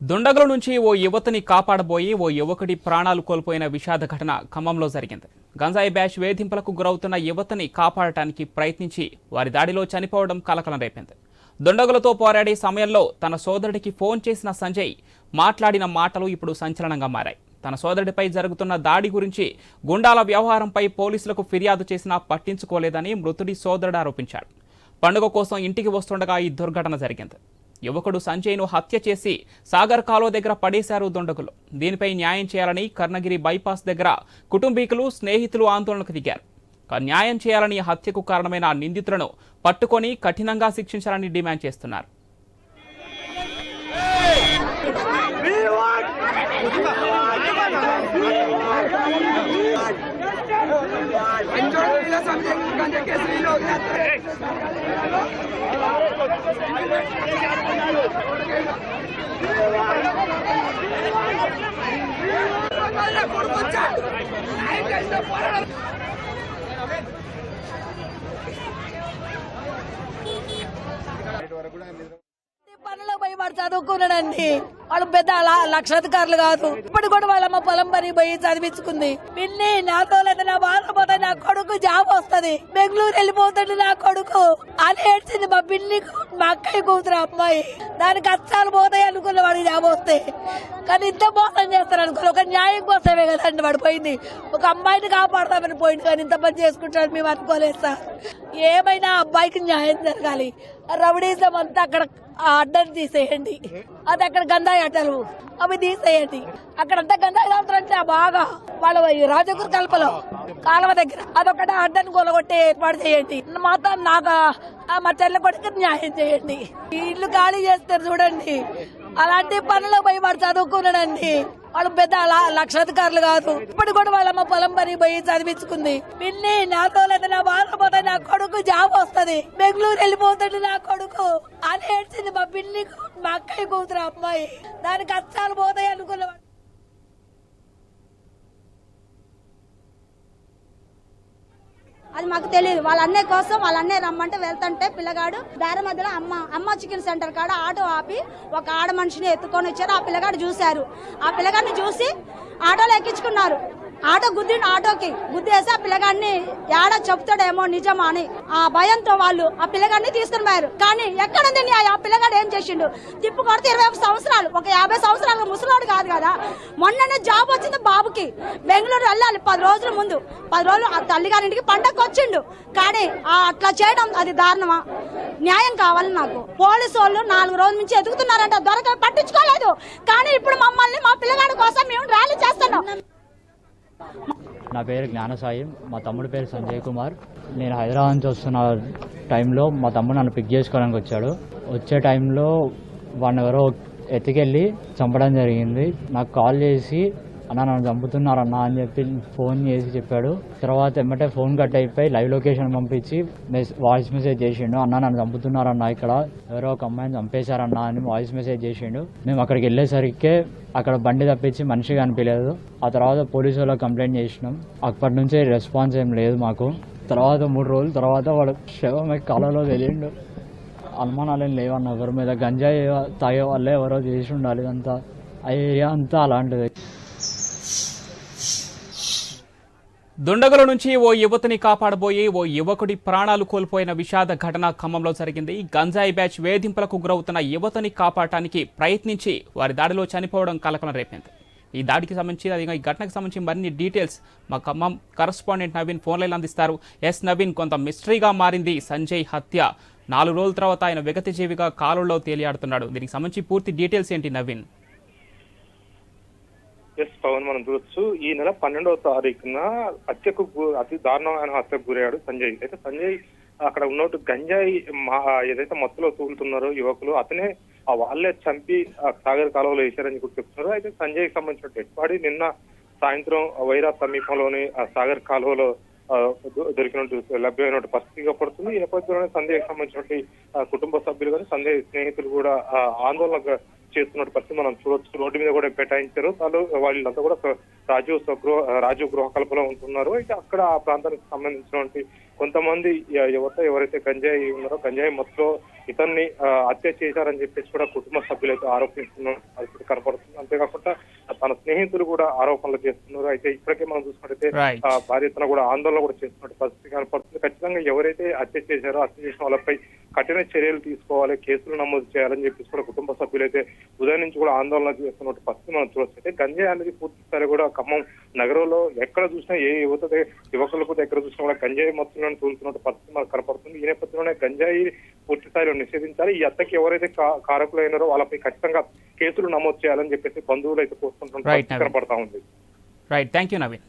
దుండగుల నుంచి ఓ యువతిని కాపాడబోయి ఓ యువకుడి ప్రాణాలు కోల్పోయిన విషాద ఘటన ఖమ్మంలో జరిగింది. గంజాయి బ్యాష్ వేధింపులకు గురవుతున్న యువతిని కాపాడటానికి ప్రయత్నించి వారి దాడిలో చనిపోవడం కలకలం రేపింది దుండగులతో పోరాడే సమయంలో తన సోదరుడికి ఫోన్ చేసిన సంజయ్ మాట్లాడిన మాటలు ఇప్పుడు సంచలనంగా మారాయి. తన సోదరుడిపై జరుగుతున్న దాడి గురించి గుండాల వ్యవహారంపై పోలీసులకు ఫిర్యాదు చేసినా పట్టించుకోలేదని మృతుడి సోదరుడు ఆరోపించాడు. పండుగ కోసం ఇంటికి వస్తుండగా ఈ దుర్ఘటన జరిగింది. యువకుడు సంజయ్ను హత్య చేసి సాగర్ కాలువ దగ్గర పడేశారు దుండగులు. దీనిపై న్యాయం చేయాలని కర్ణగిరి బైపాస్ దగ్గర కుటుంబీకులు స్నేహితులు ఆందోళనకు దిగారు. న్యాయం చేయాలని హత్యకు కారణమైన నిందితులను పట్టుకొని కఠినంగా శిక్షించాలని డిమాండ్ చేస్తున్నారు. గంజా కేసులో పోరాడం వరకు కూడా వాడు చదువుకున్నాడండి. వాడు పెద్ద లక్షాధికారులు కాదు. ఇప్పుడు కూడా వాళ్ళమ్మ పొలం పని పోయి చదివించుకుంది. పిన్ని నాతో లేదా నా బాధ పోతే నా కొడుకు జాబ్ వస్తుంది. బెంగళూరు వెళ్ళిపోతాడు నా కొడుకు. అని ఏడ్చింది మా పిన్ని మా అక్కయ్య కూతురు అమ్మాయి. దానికి అచ్చాలు పోతాయి అనుకున్న వాడికి జాబ్ వస్తే కానీ ఇంత మోసం చేస్తారు అనుకో ఒక న్యాయం కోసమే కదండి వాడు పోయింది. ఒక అమ్మాయిని కాపాడతామని పోయింది కానీ ఇంత పని చేసుకుంటాడు మేము అనుకోలేదు సార్. ఏమైనా అబ్బాయికి న్యాయం జరగాలి. రౌడీజం అంతా అక్కడ ఆ అడ్డని తీసేయండి. అది అక్కడ గంధాయి అడ్డలు అవి తీసేయండి. అక్కడంతా గంధాయి తాగుతారంటే బాగా. వాళ్ళ రాజగురు కల్పలో కాలువ దగ్గర. అదొకటి అడ్డని కొలగొట్టే ఏర్పాటు చేయండి. మాత్రం నాకు ఆ మా చెల్లె కొడుకు న్యాయం చేయండి. ఇల్లు ఖాళీ చేస్తారు చూడండి. అలాంటి పనులు పోయి వాడు చదువుకున్నాడండి. వాళ్ళు పెద్ద లక్షాధికారులు కాదు. ఇప్పుడు కూడా వాళ్ళమ్మ పొలం పని పోయి చదివించుకుంది. పిన్ని నాతో లేదా నా బాధ పోతే నా కొడుకు జాబ్ వస్తది. బెంగళూరు వెళ్ళిపోతుంది నా కొడుకు. అని ఏడ్చింది మా పిన్ని మా అక్కయ్య కూతురు అమ్మాయి. దాని కష్టాలు పోతాయి అనుకున్నవాడు అది మాకు తెలియదు. వాళ్ళ అన్నయ్య కోసం వాళ్ళ అన్నయ్య రమ్మంటే వెళ్తుంటే పిల్లగాడు బేర మధ్యలో అమ్మ అమ్మ చికెన్ సెంటర్ కాడ ఆటో ఆపి ఒక ఆడ మనిషిని ఎత్తుకొని వచ్చారు. ఆ పిల్లగాడు చూశారు. ఆ పిల్లగాడిని చూసి ఆటోలో ఎక్కించుకున్నారు. ఆటో గుద్దిండు ఆటోకి గుద్దేసి ఆ పిల్లగాడిని ఏడ చెప్తాడేమో నిజమా అని. ఆ భయంతో వాళ్ళు ఆ పిల్లగాడిని తీసుకుని పోయారు కానీ ఎక్కడుంది న్యాయం? ఆ పిల్లగాడు ఏం చేసిండు? తిప్పు కొడితే ఇరవై సంవత్సరాలు. ఒక యాభై సంవత్సరాలు ముసలాడు కాదు కదా. మొన్ననే జాబ్ వచ్చింది బాబుకి. బెంగళూరు వెళ్ళాలి పది రోజుల ముందు. పది రోజులు ఆ తల్లిగారింటికి పండగకు వచ్చిండు. కానీ ఆ అట్లా చేయడం అది దారుణమా? న్యాయం కావాలి నాకు. పోలీసు వాళ్ళు నాలుగు రోజుల నుంచి ఎదుగుతున్నారంట. దొరక పట్టించుకోలేదు. కానీ ఇప్పుడు మమ్మల్ని మా పిల్లగాడి కోసం మేము ర్యాలీ చేస్తున్నాం. నా పేరు జ్ఞానసాయి. మా తమ్ముడి పేరు సంజయ్ కుమార్. నేను హైదరాబాద్ నుంచి వస్తున్న టైంలో మా తమ్ముడు నన్ను పిక్ చేసుకోవడానికి వచ్చాడు. వచ్చే టైంలో వాడిని ఎవరో ఎత్తుకెళ్ళి చంపడం జరిగింది. నాకు కాల్ చేసి అన్న నన్ను చంపుతున్నారన్నా అని చెప్పి ఫోన్ చేసి చెప్పాడు. తర్వాత ఎమ్మటే ఫోన్ కట్ అయిపోయి లైవ్ లొకేషన్ పంపించి మెస్ వాయిస్ మెసేజ్ చేసిండు. అన్న నన్ను చంపుతున్నారన్న ఇక్కడ. ఎవరో ఒక అమ్మాయిని చంపేశారన్నా అని వాయిస్ మెసేజ్ చేసిండు. మేము అక్కడికి వెళ్ళేసరికి అక్కడ బండి తప్పించి మనిషి కనిపించలేదు. ఆ తర్వాత పోలీసు వాళ్ళకి కంప్లైంట్ చేసినాం. అప్పటి నుంచి రెస్పాన్స్ ఏం లేదు మాకు. తర్వాత మూడు రోజుల తర్వాత వాడు శవం కాలంలో తెలియండు అనుమానాలు ఏం లేవన్న ఎవరి మీద గంజాయి తాగే వాళ్ళే ఎవరో చేసి ఉండాలి అంతా ఆ ఏరియా అంతా అలాంటిది. దుండగుల నుంచి ఓ యువతిని కాపాడబోయి ఓ యువకుడి ప్రాణాలు కోల్పోయిన విషాద ఘటన ఖమ్మంలో జరిగింది. గంజాయి బ్యాచ్ వేధింపులకు గురవుతున్న యువతిని కాపాడటానికి ప్రయత్నించి వారి దాడిలో చనిపోవడం కలకలం రేపింది. ఈ దాడికి సంబంధించి అదే ఈ ఘటనకు సంబంధించి మరిన్ని డీటెయిల్స్ మా Khammam correspondent Naveen phone line అందిస్తారు. ఎస్ నవీన్ కొంత మిస్టరీగా మారింది సంజయ్ హత్య. నాలుగు రోజుల తర్వాత ఆయన విగతజీవిగా కాలుల్లో తేలియాడుతున్నాడు. దీనికి సంబంధించి పూర్తి డీటెయిల్స్ ఏంటి నవీన్? ఎస్ పవన్ మనం చూడొచ్చు. ఈ నెల పన్నెండవ తారీఖున హత్యకు అతి దారుణమైన హత్యకు గురయ్యాడు సంజయ్. అయితే సంజయ్ అక్కడ ఉన్నట్టు గంజాయి మా ఏదైతే మత్తులో తూలుతున్నారో యువకులు అతనే ఆ వాళ్ళే చంపి ఆ సాగర్ కాలువలో వేశారని కూడా చెప్తున్నారు. అయితే సంజయ్ సంబంధించిన డెడ్ బాడీ నిన్న సాయంత్రం వైరా సమీపంలోని ఆ సాగర్ కాలువలో దొరికినట్టు లభ్యమైనట్టు పరిస్థితిగా పడుతుంది ఈ నేపథ్యంలోనే సందేహం సంబంధించినటువంటి కుటుంబ సభ్యులు కానీ సందేహ స్నేహితులు కూడా ఆందోళన చేస్తున్నట్టు పరిస్థితి మనం చూడొచ్చు. రోడ్డు మీద కూడా కేటాయించారు. వాళ్ళు వాళ్ళంతా కూడా రాజీవ్ స్వగృహ రాజీవ్ గృహ కల్పలో ఉంటున్నారు. అయితే అక్కడ ఆ ప్రాంతానికి సంబంధించినటువంటి కొంతమంది యువత ఎవరైతే గంజాయి ఉన్నారో గంజాయి మొత్తం ఇతన్ని హత్య చేశారని చెప్పేసి కూడా కుటుంబ సభ్యులు అయితే ఆరోపిస్తున్న పరిస్థితి కనపడుతుంది. అంతేకాకుండా తన స్నేహితులు కూడా ఆరోపణలు చేస్తున్నారు. అయితే ఇప్పటికే మనం. ఆ భార్య తన కూడా ఆందోళన కూడా చేస్తున్నట్టు పరిస్థితి కనపడుతుంది. ఖచ్చితంగా ఎవరైతే హత్య చేశారో హత్య చేసిన వాళ్ళపై కఠిన చర్యలు తీసుకోవాలి కేసులు నమోదు చేయాలని చెప్పేసి కూడా కుటుంబ సభ్యులైతే ఉదయం నుంచి కూడా ఆందోళన చేస్తున్నట్టు పరిస్థితి మనం అయితే గంజాయి అనేది పూర్తి స్థాయి కూడా ఖమ్మం నగరంలో ఎక్కడ చూసినా ఏ యువత యువకులకు ఎక్కడ చూసినా కూడా గంజాయి మొత్తంలో తూలుతున్నట్టు పరిస్థితి మనకు కనపడుతుంది. ఈ నేపథ్యంలోనే గంజాయి పూర్తి స్థాయిలో నిషేధించాలి. ఈ హత్యకి ఎవరైతే కా- కారకులైనారో వాళ్ళపై ఖచ్చితంగా కేసులు నమోదు చేయాలని చెప్పేసి బంధువులు అయితే కోరుకుంటున్న Right, పరిస్థితి Navin. కనపడతా ఉంది. Right thank you Naveen